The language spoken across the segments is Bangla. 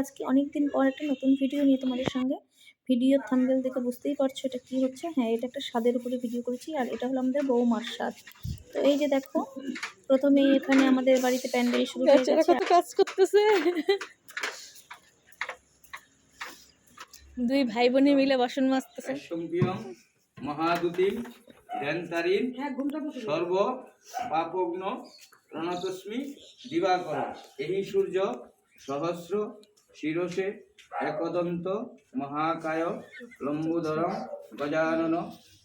আজকে অনেক দিন পর একটা নতুন ভিডিও নিয়ে তোমাদের সঙ্গে। ভিডিও থাম্বেল দেখে বুঝতেই পারছ এটা কি হচ্ছে। হ্যাঁ এটা একটা স্বাদের উপরে ভিডিও করেছি আর এটা হলো আমাদের বৌমার স্বাদ। তো এই যে দেখো প্রথমে এখানে আমাদের বাড়িতে প্যান্ডেল শুরু হয়ে গেছে। কত কাজ করতেছে। দুই ভাই বোনে মিলে বাসন মাজতেছে। মহাদুতিম ধ্যানতারিণ সর্ব পাপগ্ন প্রণতস্মি দিবাকর এই সূর্য সহস্র শিরসে একদন্ত মহাকায় লম্বুধরম গজানন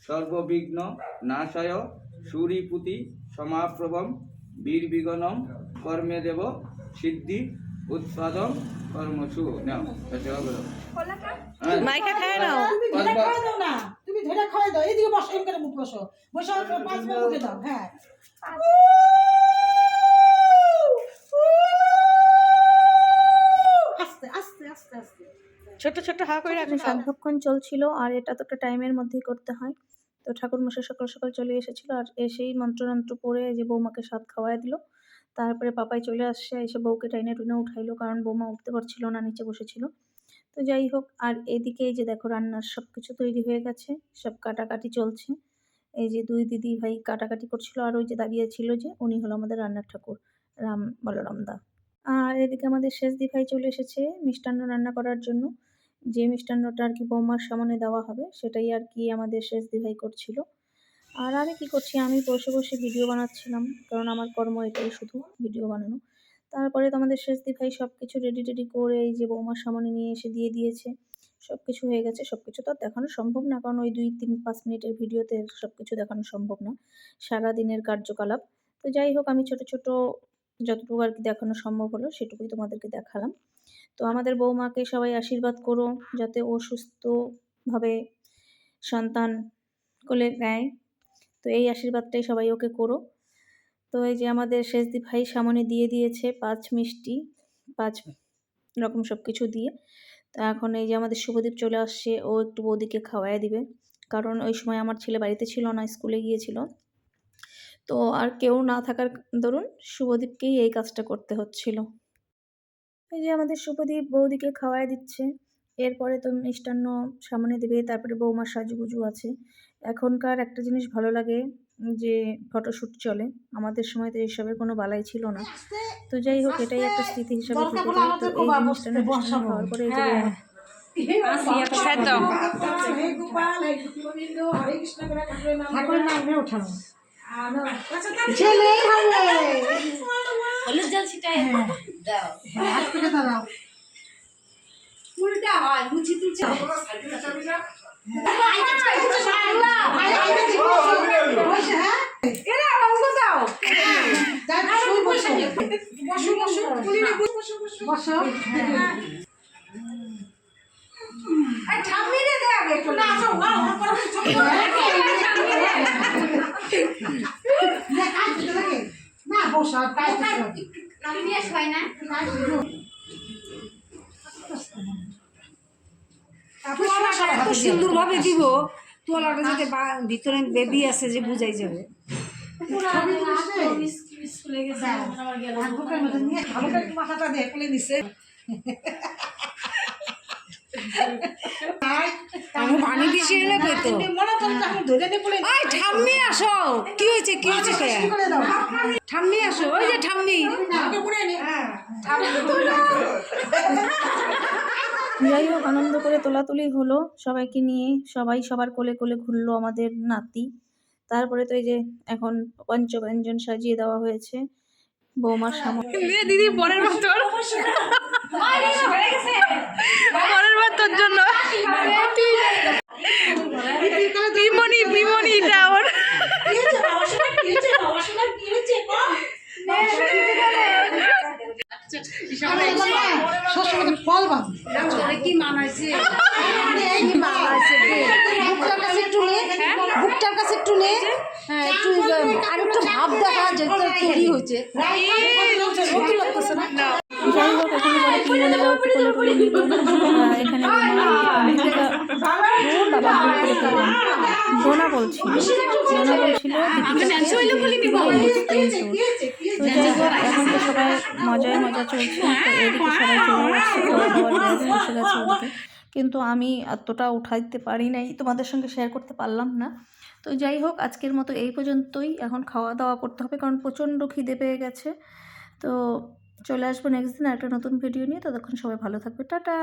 সর্ববিঘ্ন নাশায় সুরিপুতি সমাপ্রভম বীরবিগণম কর্মে দেব সিদ্ধি উৎপাদন কর্মসু। নাও। হ্যাঁ। মাইকা খায় নাও। না। তুমি ধরে খাওয়াই দাও। এদিকে বসো এম করে মুখ বসো বসে পাঁচ মুখে দাও। হ্যাঁ। আস্তে আস্তে আস্তে আস্তে। ছোট ছোট হা করে রাখো সাধক্ষণ চলছিল আর এটা তো একটা টাইমের মধ্যেই করতে হয়। তো ঠাকুর মশাই সকাল সকাল চলে এসেছিল আর এসেই মন্ত্রযন্ত্র পড়ে যে বৌমাকে স্বাদ খাওয়াই দিল। তারপরে পাপাই চলে আসছে এসে বউকে টাইনে টুনে উঠাইলো কারণ বৌমা উঠতে পারছিল না নিচে বসেছিল। তো যাই হোক আর এদিকে এই যে দেখো রান্নার সব কিছু তৈরি হয়ে গেছে সব কাটাকাটি চলছে। এই যে দুই দিদি ভাই কাটাকাটি করছিল আর ওই যে দাঁড়িয়ে ছিল যে উনি হলো আমাদের রান্নার ঠাকুর রাম বলরাম দা আর এদিকে আমাদের শেষ দি ভাই চলে এসেছে মিষ্টান্ন রান্না করার জন্য। যে মিষ্টান্নটা আর কি বৌমার সামনে দেওয়া হবে, সেটাই আর কি আমাদের শেষ দিভাই করছিল। আর আমি কি করছি, আমি বসে বসে ভিডিও বানাচ্ছিলাম, কারণ আমার কর্ম এটাই শুধু, ভিডিও বানানো। তারপরে তো আমাদের শেষ দিভাই সব কিছু রেডি টেডি করে এই যে বৌমার সামনে নিয়ে এসে দিয়ে দিয়েছে। সব কিছু হয়ে গেছে সব কিছু তো দেখানো সম্ভব না, কারণ ওই দুই তিন পাঁচ মিনিটের ভিডিওতে সব কিছু দেখানো সম্ভব না সারা দিনের কার্যকলাপ। তো যাই হোক, আমি ছোট ছোট যতটুকু আর কি দেখানো সম্ভব হলো, সেটুকুই তোমাদেরকে দেখালাম। তো আমাদের বৌমাকে সবাই আশীর্বাদ করো, যাতে ও সুস্থভাবে সন্তান কোলে নেয়। তো এই আশীর্বাদটাই সবাই ওকে করো। তো এই যে আমাদের শেষদি ভাই সামনে দিয়ে দিয়েছে পাঁচ মিষ্টি, পাঁচ রকম সব কিছু দিয়ে। তো এখন এই যে আমাদের শুভদীপ চলে আসছে, ও একটু বৌদিকে খাওয়াই দিবে। কারণ ওই সময় আমার ছেলে বাড়িতে ছিল না, স্কুলে গিয়েছিল। তো আর কেউ না থাকার দরুন শুভদীপকেই এই কাজটা করতে হচ্ছিল। এই যে আমাদের শুভদীপ বৌদিকে খাওয়াই দিচ্ছে এরপরে তো মিষ্টান্ন সামনে দেবে তারপরে বৌমার সাজুগুজু আছে। এখনকার একটা জিনিস ভালো লাগে যে ফটোশ্যুট চলে আমাদের সময় তো এসবের কোনো বালাই ছিল না। তো যাই হোক এটাই একটা স্মৃতি হিসাবে থেকে যায়। তো এই পরে এই যে হরে কৃষ্ণ করে ছেলেই হবে হলুদ জল ছিটাই দাও হ্যাঁ হাত থেকে দাঁড়াও উল্টা হয় মুছি তুলছে হ্যাঁ? বসো, বসো, বসো। হ্যাঁ। না, আসো, না, ওরা করে দিচ্ছ। বসো, আর কাজ দিতে লাগে। নাম দিয়ে হয় না সুন্দর ভাবে দিব যাতে বা- ভিতরে বেবি আছে যে বুঝাই যাবে মাথাটা দিয়ে খুলে নিছে আমি পানি দিছি এলে কই তো? ওই ঠাম্মি আসো। কি হয়েছে কি হয়েছে ঠাম্মি আসো ওই যে ঠাম্মি। যাই হোক আনন্দ করে তোলাতুলি হলো সবাইকে নিয়ে সবাই সবার কোলে কোলে ঘুরলো আমাদের নাতি। তারপরে তো এই যে এখন পঞ্চব্যঞ্জন সাজিয়ে দেওয়া হয়েছে বৌমার সামনে। দিদি পরের তোর পরের বার তোর জন্য বিমনি বিমনি এটা ওর শ্বশুর ফল কি মানাইছে কাছে একটু নে বুকটার কাছে একটু নে হ্যাঁ একটু আর একটু ভাব দেখা যে তোর তৈরি হয়েছে যাই হোক এখানে যাও কোলে নিল বাবা ভুল করে ফেললাম বলছিল বলছিল তো যাই হোক হোক এখন তো সবাই মজায় মজা চলছে তো এদিকে সবাই চলে আসছে বসে গেছে ওদিকে। কিন্তু আমি এতটা উঠাইতে পারি নাই তোমাদের সঙ্গে শেয়ার করতে পারলাম না। তো যাই হোক আজকের মতো এই পর্যন্তই। এখন খাওয়া দাওয়া করতে হবে কারণ প্রচণ্ড খিদে পেয়ে গেছে। তো চলে আসব নেক্সট দিন একটা নতুন ভিডিও নিয়ে। ততক্ষণ সবাই ভালো থাকবে। টাটা!